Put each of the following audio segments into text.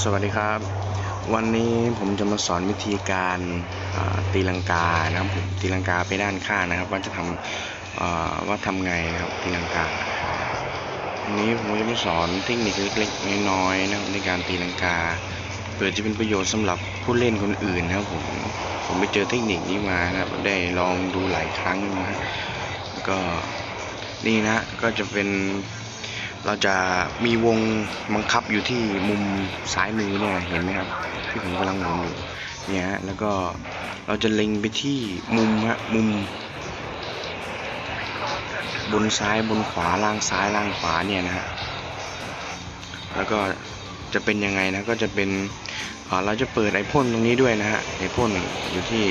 สวัสดีครับ วันนี้ผมจะมาสอนวิธีการตีลังกานะครับผมตีลังกาไปด้านข้างนะครับ ว่าจะทำว่าทำไงครับตีลังกาวันนี้ผมจะมาสอนเทคนิคเล็กๆน้อยๆนะครับในการตีลังกาเพื่อจะเป็นประโยชน์สำหรับผู้เล่นคนอื่นนะครับผมผมไปเจอเทคนิคนี้มานะครับได้ลองดูหลายครั้งนะฮะก็นี่นะก็จะเป็น เราจะมีวงบังคับอยู่ที่มุมซ้ายมือเนี่ยเห็นไหมครับ ที่ผมกำลังหมุนอยู่เนี่ยฮะแล้วก็เราจะเล็งไปที่มุมฮะมุม บนซ้ายบนขวาล่างซ้ายล่างขวาเนี่ยนะฮะแล้วก็จะเป็นยังไงนะก็จะเป็นเราจะเปิดไอพ่นตรงนี้ด้วยนะฮะไอพ่นอยู่ที่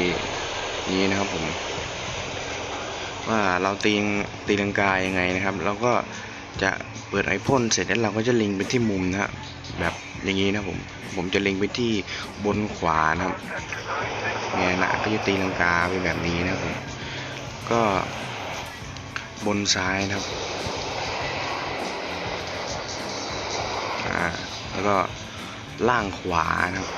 นี้นะครับผมว่าเราตีงตีลังกายังไงนะครับ แล้วก็ จะเปิดไอพ่นเสร็จแล้วเราก็จะเล็งไปที่มุมนะฮะแบบอย่างนี้นะผม ผมจะเล็งไปที่บนขวานะครับเนี่ยนะก็จะตีลังกาไปแบบนี้นะผม ก็บนซ้ายนะครับอ่าแล้วก็ล่างขวานะครับ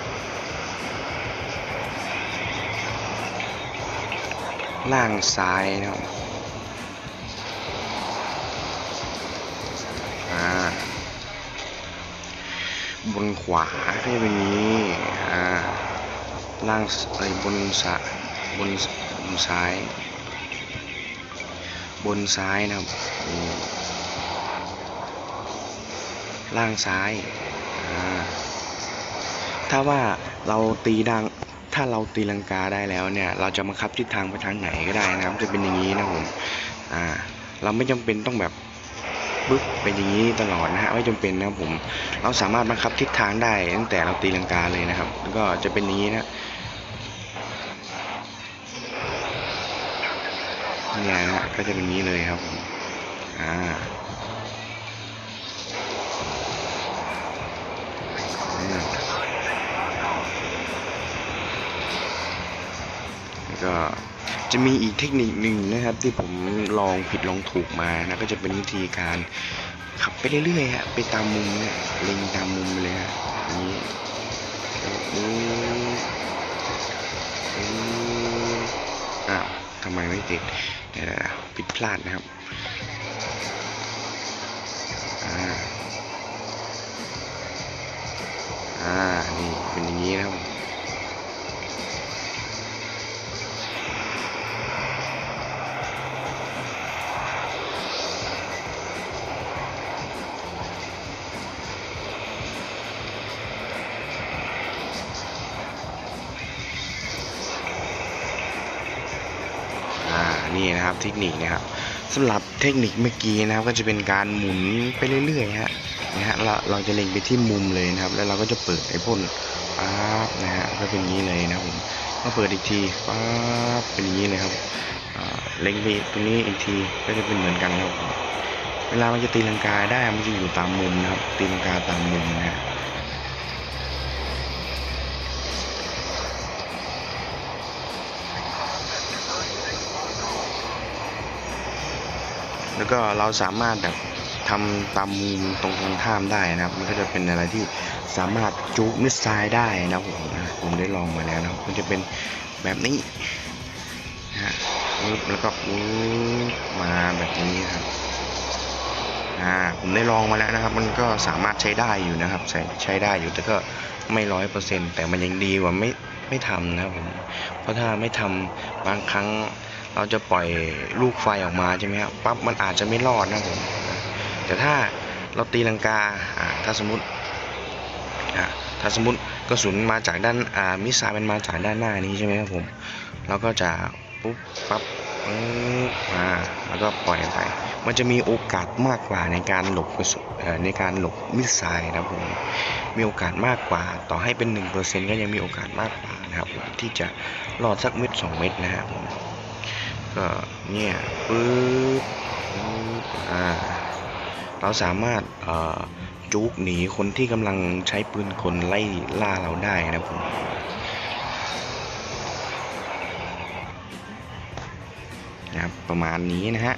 ล่างซ้ายนะครับ ขวาก็จะเป็นนี้อ่าล่างไอ้บนซ้ายบนบนซ้าย บนซ้ายนะครับล่างซ้ายอ่าถ้าว่าเราตีดังถ้าเราตีลังกาได้แล้วเนี่ย เราจะบังคับทิศทางไปทางไหนก็ได้นะครับ จะเป็นอย่างนี้นะผมอ่าเราไม่จำเป็นต้องแบบ ปึ๊บเป็นอย่างนี้ตลอดนะฮะไม่จำเป็นนะครับผม เราสามารถบังคับทิศทางได้ตั้งแต่เราตีลังกาเลยนะครับ แล้วก็จะเป็นอย่างนี้นะเนี่ยนะฮะก็จะเป็นนี้เลยครับผมอ่าก็ จะมีอีกเทคนิคหนึ่งนะครับ ที่ผมลองผิดลองถูกมานะก็จะเป็นวิธีการขับไปเรื่อยๆฮะไปตามมุมเนี่ยเล็งตามมุมไปเลยฮะนี้อ้าวทำไมไม่ติดเดี๋ยวผิดพลาดนะครับ นี่นะครับเทคนิคนะครับสำหรับเทคนิคเมื่อกี้นะครับ ก็จะเป็นการหมุนไปเรื่อยๆฮะนะฮะเราเราจะเล็งไปที่มุมเลยนะครับ แล้วเราก็จะเปิดไอ้พ่นป๊าบนะฮะก็เป็นอย่างนี้เลยนะผมก็เปิดอีกทีป๊าบเป็นอย่างนี้เลยครับเล็งไปตรงนี้อีกทีก็จะเป็นเหมือนกันครับเวลามันจะตีลังกาได้มันจะอยู่ตามมุมนะครับตีลังกาตามมุมนะฮะ แล้วก็เราสามารถแบบทำตามมุมตรงตรงข้ามได้นะครับ มันก็จะเป็นอะไรที่สามารถจุกมิสไซล์ได้นะครับผมนะผมได้ลองมาแล้วนะครับมันจะเป็นแบบนี้นะฮะแล้วก็มาแบบนี้ครับอ่าผมได้ลองมาแล้วนะครับ มันก็สามารถใช้ได้อยู่นะครับ ใช้ใช้ได้อยู่แต่ก็ไม่ร้อยเปอร์เซ็นต์แต่มันยังดีกว่าไม่ไม่ทำนะครับผมเพราะถ้าไม่ทำบางครั้ง เราจะปล่อยลูกไฟออกมาใช่ไหมครับปั๊บมันอาจจะไม่รอดนะผมแต่ถ้าเราตีลังกาถ้าสมมติถ้าสมมติกระสุนมาจากด้านมิสไซล์มันมาจากด้านหน้านี้ใช่ไหมครับผมเราก็จะปุ๊บปั๊บมาแล้วก็ปล่อยไป มันจะมีโอกาสมากกว่าในการหลบกระสุนในการหลบมิสไซล์นะครับผม มีโอกาสมากกว่า ต่อให้เป็น 1%ก็ยังมีโอกาสมากกว่านะครับ ที่จะรอดสักเม็ดสองเม็ดนะครับผม ก็เนี่ยปึ๊บอ่าเราสามารถเอ่อจุกหนีคนที่กำลังใช้ปืนคนไล่ล่าเราได้นะผมนะครับประมาณนี้นะฮะ